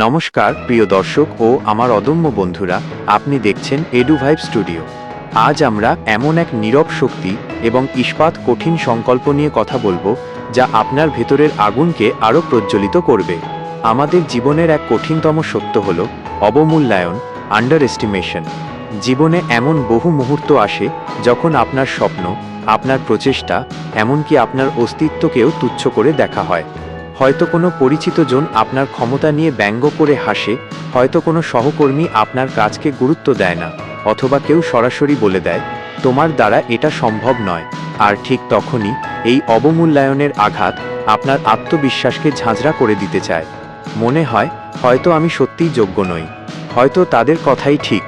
নমস্কার, প্রিয় দর্শক ও আমার অদম্য বন্ধুরা, আপনি দেখছেন এডুভাইব স্টুডিও। আজ আমরা এমন এক নীরব শক্তি এবং ইস্পাত কঠিন সংকল্প নিয়ে কথা বলব, যা আপনার ভেতরের আগুনকে আরও প্রজ্বলিত করবে। আমাদের জীবনের এক কঠিনতম সত্য হল অবমূল্যায়ন আন্ডার এস্টিমেশন জীবনে এমন বহু মুহূর্ত আসে, যখন আপনার স্বপ্ন, আপনার প্রচেষ্টা, এমনকি আপনার অস্তিত্বকেও তুচ্ছ করে দেখা হয়। হয়তো কোনো পরিচিত জন আপনার ক্ষমতা নিয়ে ব্যঙ্গ করে হাসে, হয়তো কোনো সহকর্মী আপনার কাজকে গুরুত্ব দেয় না, অথবা কেউ সরাসরি বলে দেয়, তোমার দ্বারা এটা সম্ভব নয়। আর ঠিক তখনই এই অবমূল্যায়নের আঘাত আপনার আত্মবিশ্বাসকে ঝাঁঝরা করে দিতে চায়। মনে হয়, হয়তো আমি সত্যিই যোগ্য নই। হয়তো তাদের কথাই ঠিক।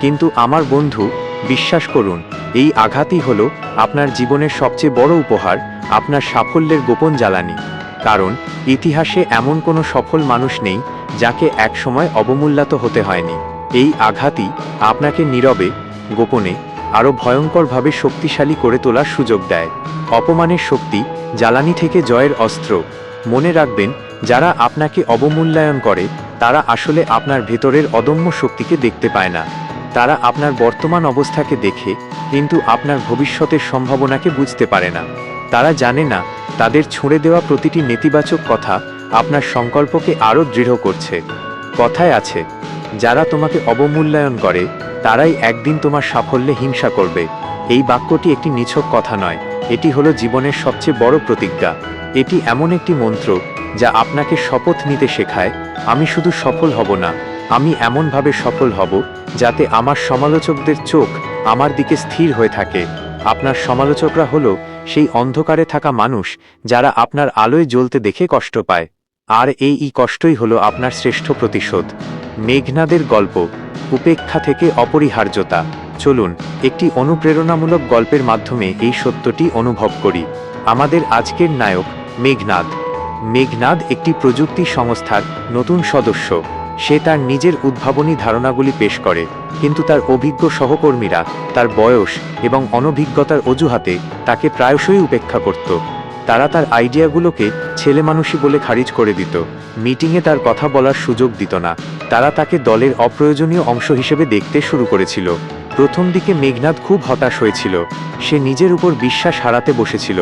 কিন্তু আমার বন্ধু, বিশ্বাস করুন, এই আঘাতই হলো আপনার জীবনের সবচেয়ে বড় উপহার, আপনার সাফল্যের গোপন জ্বালানি। কারণ, ইতিহাসে এমন কোনো সফল মানুষ নেই যাকে একসময় অবমূল্যাত হতে হয়নি। এই আঘাতই আপনাকে নীরবে, গোপনে, আরও ভয়ঙ্করভাবে শক্তিশালী করে তোলার সুযোগ দেয়। অপমানের শক্তি জ্বালানি থেকে জয়ের অস্ত্র। মনে রাখবেন, যারা আপনাকে অবমূল্যায়ন করে, তারা আসলে আপনার ভেতরের অদম্য শক্তিকে দেখতে পায় না। তারা আপনার বর্তমান অবস্থাকে দেখে, কিন্তু আপনার ভবিষ্যতের সম্ভাবনাকে বুঝতে পারে না। তারা জানে না তাদের ছুঁড়ে দেওয়া প্রতিটি নেতিবাচক কথা আপনার সংকল্পকে আরও দৃঢ় করছে। কথায় আছে, যারা তোমাকে অবমূল্যায়ন করে, তারাই একদিন তোমার সাফল্যে হিংসা করবে। এই বাক্যটি একটি নিছক কথা নয়, এটি হলো জীবনের সবচেয়ে বড় প্রতিজ্ঞা। এটি এমন একটি মন্ত্র যা আপনাকে শপথ নিতে শেখায়, আমি শুধু সফল হব না। আমি এমনভাবে সফল হব যাতে আমার সমালোচকদের চোখ আমার দিকে স্থির হয়ে থাকে। আপনার সমালোচকরা হলো সেই অন্ধকারে থাকা মানুষ যারা আপনার আলোয় জ্বলতে দেখে কষ্ট পায়। আর এই কষ্টই হলো আপনার শ্রেষ্ঠ প্রতিশোধ। মেঘনাদের গল্প, উপেক্ষা থেকে অপরিহার্যতা। চলুন, একটি অনুপ্রেরণামূলক গল্পের মাধ্যমে এই সত্যটি অনুভব করি। আমাদের আজকের নায়ক মেঘনাদ। মেঘনাদ একটি প্রযুক্তি সংস্থার নতুন সদস্য। সে তার নিজের উদ্ভাবনী ধারণাগুলি পেশ করে, কিন্তু তার অভিজ্ঞ সহকর্মীরা, তার বয়স এবং অনভিজ্ঞতার অজুহাতে তাকে প্রায়শই উপেক্ষা করত। তারা তার আইডিয়াগুলোকে ছেলে মানুষই বলে খারিজ করে দিত। মিটিংয়ে তার কথা বলার সুযোগ দিত না। তারা তাকে দলের অপ্রয়োজনীয় অংশ হিসেবে দেখতে শুরু করেছিল। প্রথম দিকে মেঘনাদ খুব হতাশ হয়েছিল। সে নিজের উপর বিশ্বাস হারাতে বসেছিল।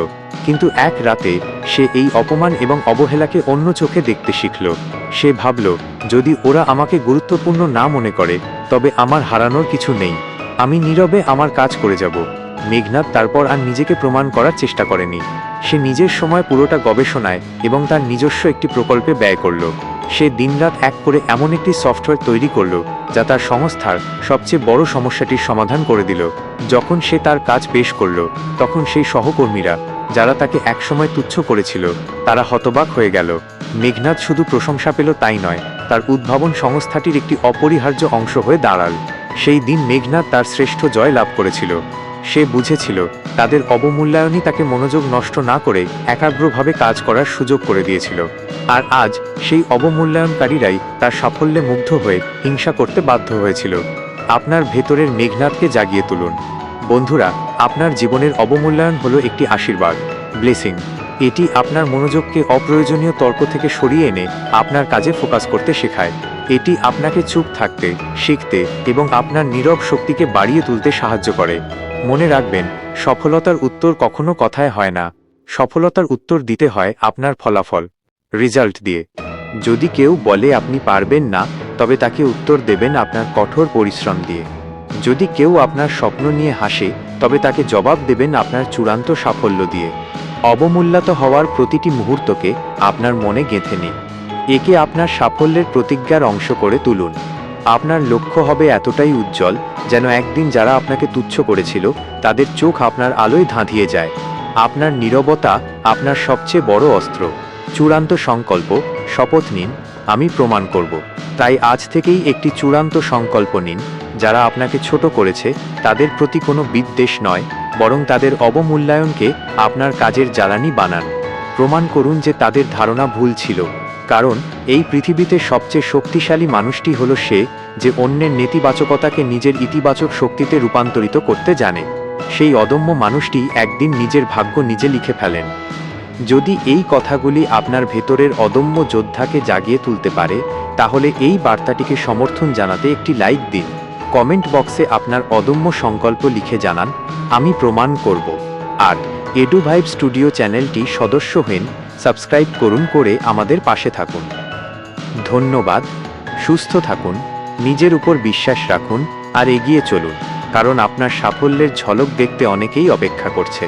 কিন্তু এক রাতে সে এই অপমান এবং অবহেলাকে অন্য চোখে দেখতে শিখল। সে ভাবল, যদি ওরা আমাকে গুরুত্বপূর্ণ না মনে করে, তবে আমার হারানোর কিছু নেই। আমি নীরবে আমার কাজ করে যাব। মেঘনাথ তারপর আর নিজেকে প্রমাণ করার চেষ্টা করেনি। সে নিজের সময় পুরোটা গবেষণায় এবং তার নিজস্ব একটি প্রকল্পে ব্যয় করল। সে দিনরাত এক করে এমন একটি সফটওয়্যার তৈরি করল, যা তার সংস্থার সবচেয়ে বড় সমস্যাটির সমাধান করে দিল। যখন সে তার কাজ পেশ করল, তখন সেই সহকর্মীরা, যারা তাকে একসময় তুচ্ছ করেছিল, তারা হতবাক হয়ে গেল। মেঘনাথ শুধু প্রশংসা পেল তাই নয়, তার উদ্ভাবন সংস্থাটির একটি অপরিহার্য অংশ হয়ে দাঁড়াল। সেই দিন মেঘনাথ তার শ্রেষ্ঠ জয় লাভ করেছিল। সে বুঝেছিল, তাদের অবমূল্যায়নই তাকে মনোযোগ নষ্ট না করে একাগ্রভাবে কাজ করার সুযোগ করে দিয়েছিল। আর আজ সেই অবমূল্যায়নকারীরাই তার সাফল্যে মুগ্ধ হয়ে হিংসা করতে বাধ্য হয়েছিল। আপনার ভেতরের মেঘনাথকে জাগিয়ে তুলুন। বন্ধুরা, আপনার জীবনের অবমূল্যায়ন হলো একটি আশীর্বাদ। ব্লেসিং। এটি আপনার মনোযোগকে অপ্রয়োজনীয় তর্ক থেকে সরিয়ে এনে আপনার কাজে ফোকাস করতে শেখায়। এটি আপনাকে চুপ থাকতে, শিখতে এবং আপনার নীরব শক্তিকে বাড়িয়ে তুলতে সাহায্য করে। মনে রাখবেন, সফলতার উত্তর কখনো কথায় হয় না। সফলতার উত্তর দিতে হয় আপনার ফলাফল, রেজাল্ট দিয়ে। যদি কেউ বলে আপনি পারবেন না, তবে তাকে উত্তর দেবেন আপনার কঠোর পরিশ্রম দিয়ে। যদি কেউ আপনার স্বপ্ন নিয়ে হাসে, তবে তাকে জবাব দেবেন আপনার চূড়ান্ত সাফল্য দিয়ে। অবমূল্যাত হওয়ার প্রতিটি মুহূর্তকে আপনার মনে গেঁথে নিন। একে আপনার সাফল্যের প্রতিজ্ঞার অংশ করে তুলুন। আপনার লক্ষ্য হবে এতটাই উজ্জ্বল যেন একদিন যারা আপনাকে তুচ্ছ করেছিল, তাদের চোখ আপনার আলোয় ধাঁধিয়ে যায়। আপনার নীরবতা আপনার সবচেয়ে বড় অস্ত্র। চূড়ান্ত সংকল্প, শপথ নিন, আমি প্রমাণ করব। তাই আজ থেকেই একটি চূড়ান্ত সংকল্প নিন, যারা আপনাকে ছোট করেছে, তাদের প্রতি কোনো বিদ্বেষ নয় বরং তাদের অবমূল্যায়নকে আপনার কাজের জ্বালানি বানান। প্রমাণ করুন যে তাদের ধারণা ভুল ছিল। কারণ, এই পৃথিবীতে সবচেয়ে শক্তিশালী মানুষটি হল সে যে অন্যের নেতিবাচকতাকে নিজের ইতিবাচক শক্তিতে রূপান্তরিত করতে জানে। সেই অদম্য মানুষটি একদিন নিজের ভাগ্য নিজে লিখে ফেলেন। যদি এই কথাগুলি আপনার ভেতরের অদম্য যোদ্ধাকে জাগিয়ে তুলতে পারে, তাহলে এই বার্তাটিকে সমর্থন জানাতে একটি লাইক দিন। কমেন্ট বক্সে আপনার অদম্য সংকল্প লিখে জানান, আমি প্রমাণ করব। আর এডু ভাইব স্টুডিও চ্যানেলটি সদস্য হন, সাবস্ক্রাইব করুন করে আমাদের পাশে থাকুন। ধন্যবাদ, সুস্থ থাকুন, নিজের উপর বিশ্বাস রাখুন, আর এগিয়ে চলুন, কারণ আপনার সাফল্যের ঝলক দেখতে অনেকেই অপেক্ষা করছে।